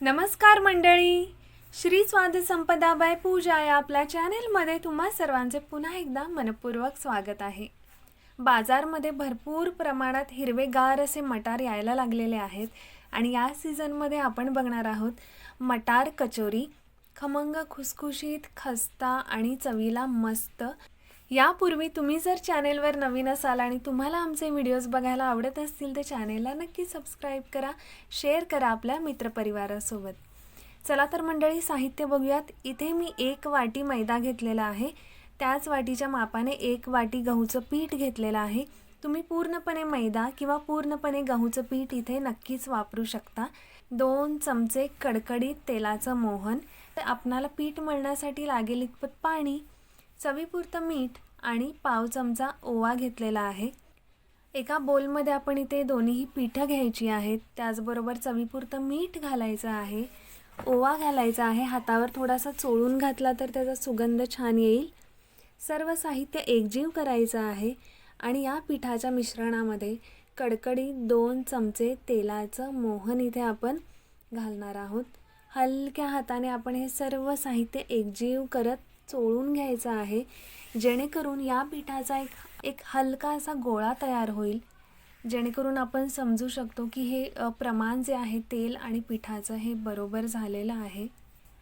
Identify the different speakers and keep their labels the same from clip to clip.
Speaker 1: नमस्कार मंडळी. श्री स्वादसंपदाबाई पूजा या आपल्या चॅनेलमध्ये तुम्हा सर्वांचे पुन्हा एकदा मनपूर्वक स्वागत आहे. बाजारमध्ये भरपूर प्रमाणात हिरवेगार असे मटार यायला लागलेले आहेत आणि या सीझनमध्ये आपण बघणार आहोत मटार कचोरी खमंग खुसखुशीत खस्ता आणि चवीला मस्त यापूर्वी तुम्ही जर चॅनेलवर नवीन असाल आणि तुम्हाला आमचे व्हिडिओज बघायला आवडत असतील तर चॅनेलला नक्की सबस्क्राईब करा शेअर करा आपल्या मित्रपरिवारासोबत. चला तर मंडळी साहित्य बघूयात. इथे मी एक वाटी मैदा घेतलेला आहे. त्याच वाटीच्या मापाने एक वाटी गहूचं पीठ घेतलेलं आहे. तुम्ही पूर्णपणे मैदा किंवा पूर्णपणे गहूचं पीठ इथे नक्कीच वापरू शकता. दोन चमचे कडकडीत तेलाचं मोहन. तर आपणाला पीठ मळण्यासाठी लागेल इतपत पाणी. चवीपुरतं मीठ आणि पाव चमचा ओवा घेतलेला आहे. एका बोलमध्ये आपण इथे दोन्हीही पिठं घ्यायची आहेत. त्याचबरोबर चवीपुरतं मीठ घालायचं आहे. ओवा घालायचा आहे. हातावर थोडासा चोळून घातला तर त्याचा सुगंध छान येईल. सर्व साहित्य एकजीव करायचं आहे आणि या पिठाच्या मिश्रणामध्ये कडकडी दोन चमचे तेलाचं मोहन इथे आपण घालणार आहोत. हलक्या हाताने आपण हे सर्व साहित्य एकजीव करत चोळून घ्यायचं आहे. जेणेकरून या पिठाचा एक एक हलका असा गोळा तयार होईल. जेणेकरून आपण समजू शकतो की हे प्रमाण जे आहे तेल आणि पिठाचं हे बरोबर झालेलं आहे.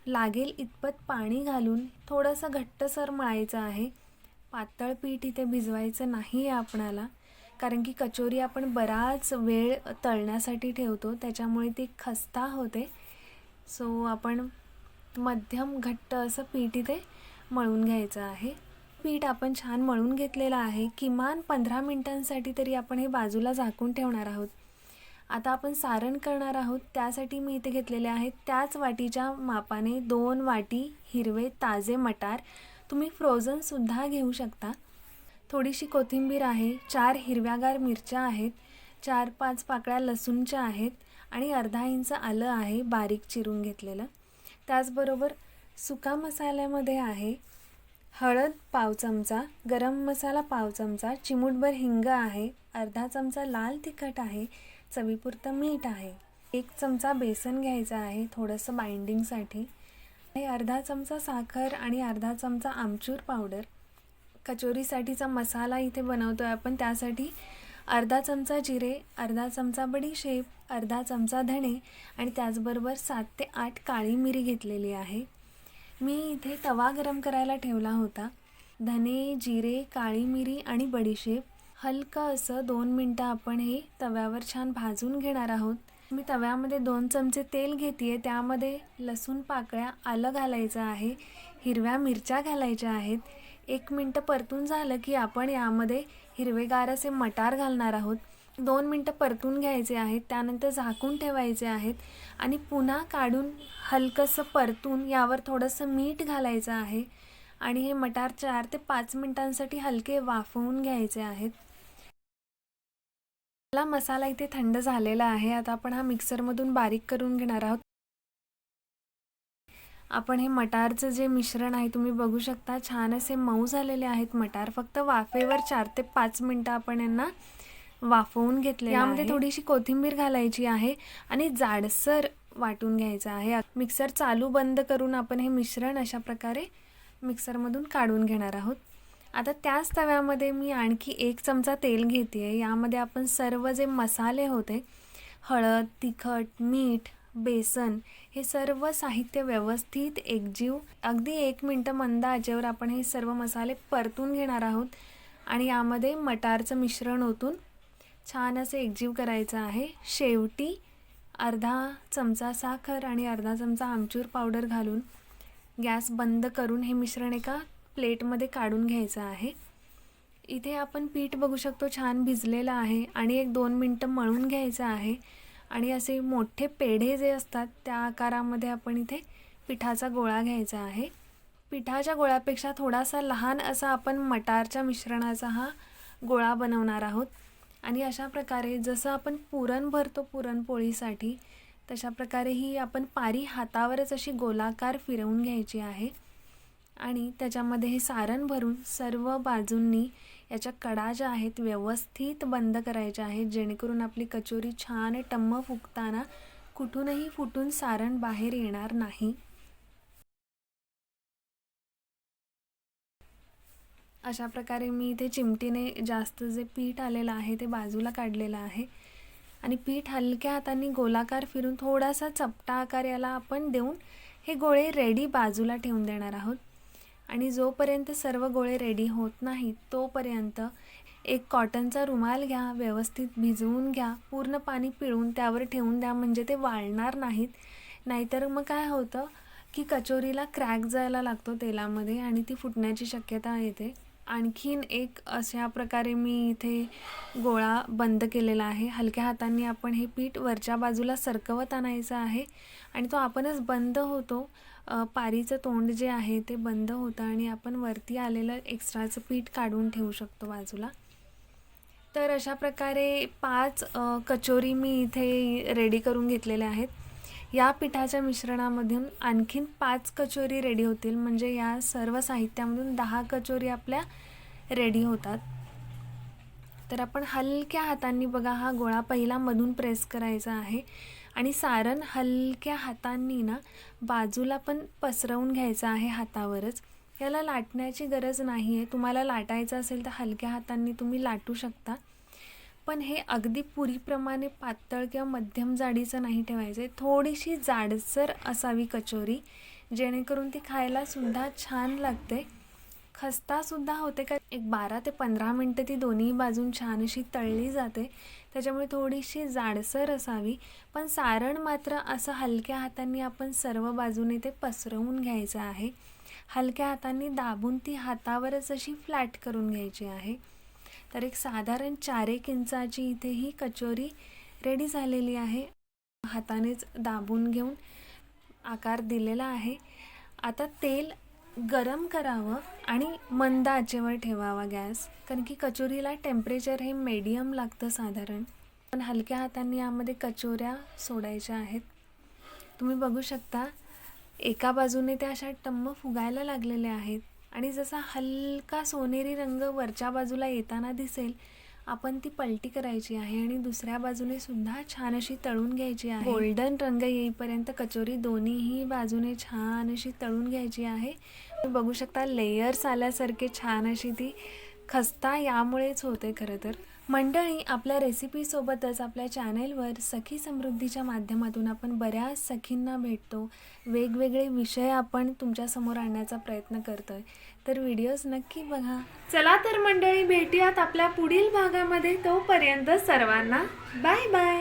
Speaker 1: लागेल इतपत पाणी घालून थोडंसं घट्टसर मळायचं आहे. पातळ पीठ इथे भिजवायचं नाही आहे आपणाला. कारण की कचोरी आपण बराच वेळ तळण्यासाठी ठेवतो त्याच्यामुळे ती खस्ता होते. सो आपण मध्यम घट्ट असं पीठ इथे मळून घ्यायचं आहे. पीठ आपण छान मळून घेतलेलं आहे. किमान पंधरा मिनटांसाठी तरी आपण हे बाजूला झाकून ठेवणार आहोत. आता आपण सारण करणार आहोत. त्यासाठी मी इथे घेतलेले आहेत त्याच वाटीच्या मापाने दोन वाटी हिरवे ताजे मटार. तुम्ही फ्रोझनसुद्धा घेऊ शकता. थोडीशी कोथिंबीर आहे चार हिरव्यागार मिरच्या आहेत चार पाच पाकळ्या लसूणच्या आहेत आणि अर्धा इंच आलं आहे बारीक चिरून घेतलेलं. त्याचबरोबर सुका मसाल्यामध्ये आहे हळद पाव चमचा गरम मसाला पाव चमचा चिमूटभर हिंग आहे अर्धा चमचा लाल तिखट आहे चवीपुरतं मीठ आहे एक चमचा बेसन घ्यायचा आहे थोडंसं बाइंडिंगसाठी आणि अर्धा चमचा साखर आणि अर्धा चमचा आमचूर पावडर. कचोरीसाठीचा मसाला इथे बनवतो आहे आपण त्यासाठी अर्धा चमचा जिरे अर्धा चमचा बडीशेप अर्धा चमचा धणे आणि त्याचबरोबर सात ते आठ काळी मिरी घेतलेली आहे. मी इथे तवा गरम करायला ठेवला होता. धने जिरे काळी मिरी आणि बडीशेप. हलकं असं दोन मिनटं आपण हे तव्यावर छान भाजून घेणार आहोत. मी तव्यामध्ये दोन चमचे तेल घेते आहे त्यामध्ये लसूण पाकळ्या आलं घालायचं आहे. हिरव्या मिरच्या घालायच्या आहेत. एक मिनटं परतून झालं की आपण यामध्ये हिरवेगार असे मटार घालणार आहोत. दोन मिनटं परतून घ्यायचे आहेत त्यानंतर झाकून ठेवायचे आहेत आणि पुन्हा काढून हलकंसं परतून यावर थोडंसं मीठ घालायचं आहे आणि हे मटार चार ते पाच मिनटांसाठी हलके वाफवून घ्यायचे आहेत. आपला मसाला इथे थंड झालेला आहे. आता आपण हा मिक्सरमधून बारीक करून घेणार आहोत. आपण हे मटारचं जे मिश्रण आहे तुम्ही बघू शकता छान असे मऊ झालेले आहेत मटार. फक्त वाफेवर चार ते पाच मिनटं आपण यांना वाफवून घेतले यामध्ये थोडीशी कोथिंबीर घालायची आहे आणि जाडसर वाटून घ्यायचं आहे. मिक्सर चालू बंद करून आपण हे मिश्रण अशा प्रकारे मिक्सरमधून काढून घेणार आहोत. आता त्याच तव्यामध्ये मी आणखी एक चमचा तेल घेते आहे यामध्ये आपण सर्व जे मसाले होते हळद तिखट मीठ बेसन हे सर्व साहित्य व्यवस्थित एकजीव अगदी एक मिनटं मंद आचेवर आपण हे सर्व मसाले परतून घेणार आहोत. आणि यामध्ये मटारचं मिश्रण ओतून छान असं एकजीव करायचं आहे. शेवटी अर्धा चमचा साखर आणि अर्धा चमचा आमचूर पावडर घालून गॅस बंद करून हे मिश्रण एका प्लेटमध्ये काढून घ्यायचं आहे. इथे आपण पीठ बघू शकतो छान भिजलेलं आहे आणि एक दोन मिनटं मळून घ्यायचं आहे. आणि असे मोठे पेढे जे असतात त्या आकारामध्ये आपण इथे पिठाचा गोळा घ्यायचा आहे. पिठाच्या गोळ्यापेक्षा थोडासा लहान असा आपण मटारच्या मिश्रणाचा हा गोळा बनवणार आहोत. आणि अशा प्रकारे जसं आपण पुरण भरतो पुरणपोळीसाठी तशा प्रकारे ही आपण पारी हातावरच अशी गोलाकार फिरवून घ्यायची आहे. आणि त्याच्यामध्ये हे सारण भरून सर्व बाजूंनी याच्या कडा ज्या आहेत व्यवस्थित बंद करायच्या आहेत जेणेकरून आपली कचोरी छान टम्म फुगताना कुठूनही फुटून सारण बाहेर येणार नाही. अशा प्रकारे मी इथे चिमटीने जास्त जे पीठ आलेलं आहे ते बाजूला काढलेलं आहे. आणि पीठ हलक्या हाताने गोलाकार फिरून थोडासा चपटा आकार याला आपण देऊन हे गोळे रेडी बाजूला ठेवून देणार आहोत. आणि जोपर्यंत सर्व गोळे रेडी होत नाहीत तोपर्यंत एक कॉटनचा रुमाल घ्या व्यवस्थित भिजवून घ्या पूर्ण पाणी पिळून त्यावर ठेवून द्या म्हणजे ते वाळणार नाहीत. नाहीतर मग काय होतं की कचोरीला क्रॅक जायला लागतो तेलामध्ये आणि ती फुटण्याची शक्यता येते. आणखीन एक अशा प्रकारे मी इथे गोळा बंद केलेला आहे. हलक्या हातांनी आपण हे पीठ वरच्या बाजूला सरकवत आणायचं आहे आणि तो आपणच बंद होतो. पारीचं तोंड जे आहे ते बंद होतं आणि आपण वरती आलेलं एक्स्ट्राचं पीठ काढून ठेवू शकतो बाजूला. तर अशा प्रकारे पाच कचोरी मी इथे रेडी करून घेतलेल्या आहेत. या पिठाच्या मिश्रणामधून आणखीन पाच कचोरी रेडी होतील. म्हणजे या सर्व साहित्यामधून दहा कचोरी आपल्या रेडी होतात. तर आपण हलक्या हातांनी बघा हा गोळा पहिला मधून प्रेस करायचा आहे. आणि सारण हलक्या हातांनी ना बाजूला पण पसरवून घ्यायचं आहे हातावरच. याला लाटण्याची गरज नाही आहे तुम्हाला लाटायचं असेल तर हलक्या हातांनी तुम्ही लाटू शकता. पण हे अगदी पुरीप्रमाणे पातळ किंवा मध्यम जाडीचं नाही ठेवायचं आहे थोडीशी जाडसर असावी कचोरी जेणेकरून ती खायला सुद्धा छान लागते. खस्तासुद्धा होते का एक बारा ते पंधरा मिनटं ती दोन्ही बाजून छान अशी तळली जाते. त्याच्यामुळे थोडीशी जाडसर असावी. पण सारण मात्र असं हलक्या हातांनी आपण सर्व बाजूने ते पसरवून घ्यायचं आहे. हलक्या हातांनी दाबून ती हातावरच अशी फ्लॅट करून घ्यायची आहे. तर एक साधारण चार एक इंचाची इथे ही कचोरी रेडी झालेली आहे. हातानेच दाबून घेऊन आकार दिलेला आहे. आता तेल गरम करावं आणि मंद आचेवर ठेवावा गॅस कारण की कचोरीला टेम्परेचर हे मीडियम लागतं साधारण. पण हलक्या हातांनी यामध्ये कचोऱ्या सोडायच्या आहेत. तुम्ही बघू शकता एका बाजूने त्या अशा टम्म फुगायला लागलेल्या आहेत. आणि जसा हलका सोनेरी रंग वरच्या बाजूला येताना दिसेल आपण ती पलटी करायची आहे आणि दुसऱ्या बाजूने सुद्धा छान अशी तळून घ्यायची आहे. गोल्डन रंग येईपर्यंत कचोरी दोन्हीही बाजूने छान अशी तळून घ्यायची आहे. तुम्ही बघू शकता लेयर्स आल्यासारखे छान अशी ती खस्ता यामुळेच होते खरं तर. मंडळी आपल्या रेसिपीसोबतच आपल्या चॅनेलवर सखी समृद्धीच्या माध्यमातून आपण बऱ्याच सखींना भेटतो. वेगवेगळे विषय आपण तुमच्यासमोर आणण्याचा प्रयत्न करतोय. तर व्हिडिओज नक्की बघा. चला तर मंडळी भेटूयात आपल्या पुढील भागामध्ये. तोपर्यंत सर्वांना बाय बाय